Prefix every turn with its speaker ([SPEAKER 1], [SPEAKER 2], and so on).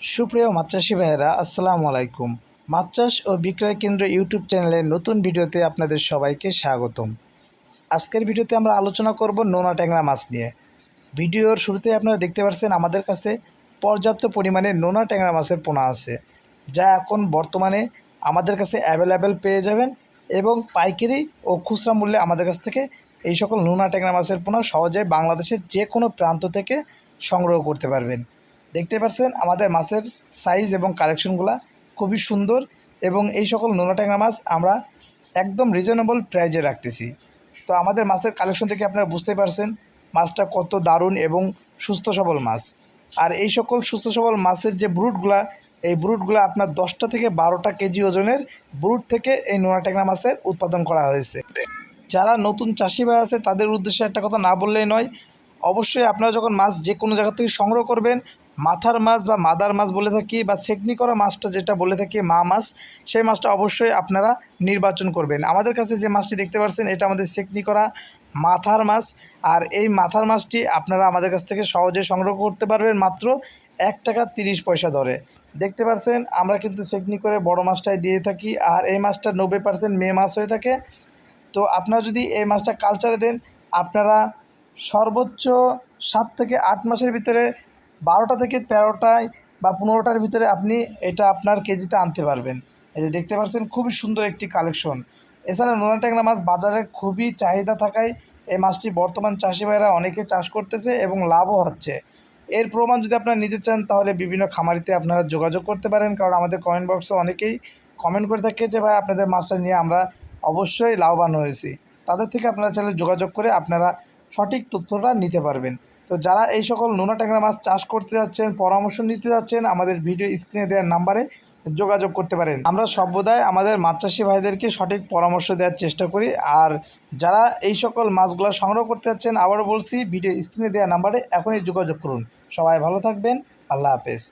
[SPEAKER 1] সুপ্রিয় মাছ চাষি ভাইয়েরা, আসসালামু আলাইকুম। মাছ চাষ ও বিক্রয় কেন্দ্র ইউটিউব চ্যানেলের নতুন ভিডিওতে আপনাদের সবাইকে স্বাগতম। আজকের ভিডিওতে আমরা আলোচনা করব নোনা ট্যাংরা মাছ নিয়ে। ভিডিওর শুরুতে আপনারা দেখতে পাচ্ছেন আমাদের কাছে পর্যাপ্ত পরিমাণে নোনা ট্যাংরা মাছের পোনা আছে, যা এখন বর্তমানে আমাদের কাছে অ্যাভেলেবেল পেয়ে যাবেন এবং পাইকারি ও খুচরা মূল্যে আমাদের কাছ থেকে এই সকল নোনা ট্যাংরা মাছের পোনা সহজে বাংলাদেশের যে কোনো প্রান্ত থেকে সংগ্রহ করতে পারবেন। দেখতে পাচ্ছেন আমাদের মাছের সাইজ এবং কালেকশনগুলো খুবই সুন্দর এবং এই সকল নোনা ট্যাংরা মাছ আমরা একদম রিজনেবল প্রাইজে রাখতেছি। তো আমাদের মাছের কালেকশন থেকে আপনারা বুঝতে পারছেন মাছটা কত দারুণ এবং সুস্থ সবল মাছ। আর এই সকল সুস্থ সবল মাছের যে ব্রুটগুলা এই ব্রুটগুলো আপনার দশটা থেকে বারোটা কেজি ওজনের ব্রুট থেকে এই নোনা ট্যাংরা মাছের উৎপাদন করা হয়েছে। যারা নতুন চাষি ভাই আছে, তাদের উদ্দেশ্যে একটা কথা না বললেই নয়, অবশ্যই আপনারা যখন মাছ যে কোনো জায়গা থেকে সংগ্রহ করবেন মাথার মাছ বা মাদার মাছ বলে থাকি বা সেকনি করা মাছটা যেটা বলে থাকি মা মাছ, সেই মাছটা অবশ্যই আপনারা নির্বাচন করবেন। আমাদের কাছে যে মাছটি দেখতে পাচ্ছেন, এটা আমাদের সেকনি করা মাথার মাছ। আর এই মাথার মাছটি আপনারা আমাদের কাছ থেকে সহজে সংগ্রহ করতে পারবেন মাত্র এক টাকা তিরিশ পয়সা দরে। দেখতে পাচ্ছেন, আমরা কিন্তু সেকনি করে বড় মাছটাই দিয়ে থাকি। আর এই মাছটা নব্বই পার্সেন্ট মেয়ে মাছ হয়ে থাকে। তো আপনারা যদি এই মাছটা কালচারে দেন, আপনারা সর্বোচ্চ সাত থেকে আট মাসের ভিতরে বারোটা থেকে তেরোটায় বা পনেরোটার ভিতরে আপনি এটা আপনার কেজিতে আনতে পারবেন। এই যে দেখতে পাচ্ছেন, খুবই সুন্দর একটি কালেকশন এছাড়া নোনা ট্যাংরা মাছ বাজারে খুবই চাহিদা থাকায় এই মাছটি বর্তমান চাষি ভাইরা অনেকে চাষ করতেছে এবং লাভও হচ্ছে। এর প্রমাণ যদি আপনারা নিতে চান, তাহলে বিভিন্ন খামারিতে আপনারা যোগাযোগ করতে পারেন। কারণ আমাদের কমেন্ট বক্সে অনেকেই কমেন্ট করে থাকে যে, ভাই, আপনাদের মাছটা নিয়ে আমরা অবশ্যই লাভবান হয়েছি। তাদের থেকে আপনারা চাইলে যোগাযোগ করে আপনারা সঠিক তথ্যটা নিতে পারবেন। তো যারা এই সকল নোনা ট্যাংরা মাছ চাষ করতে যাচ্ছেন, পরামর্শ নিতে যাচ্ছেন, আমাদের ভিডিও স্ক্রিনে দেওয়ার নাম্বারে যোগাযোগ করতে পারেন। আমরা সর্বদাই আমাদের মাছ চাষি ভাইদেরকে সঠিক পরামর্শ দেওয়ার চেষ্টা করি। আর যারা এই সকল মাছগুলো সংগ্রহ করতে যাচ্ছেন, আবারও বলছি, ভিডিও স্ক্রিনে দেওয়া নাম্বারে এখনই যোগাযোগ করুন। সবাই ভালো থাকবেন, আল্লাহ হাফেজ।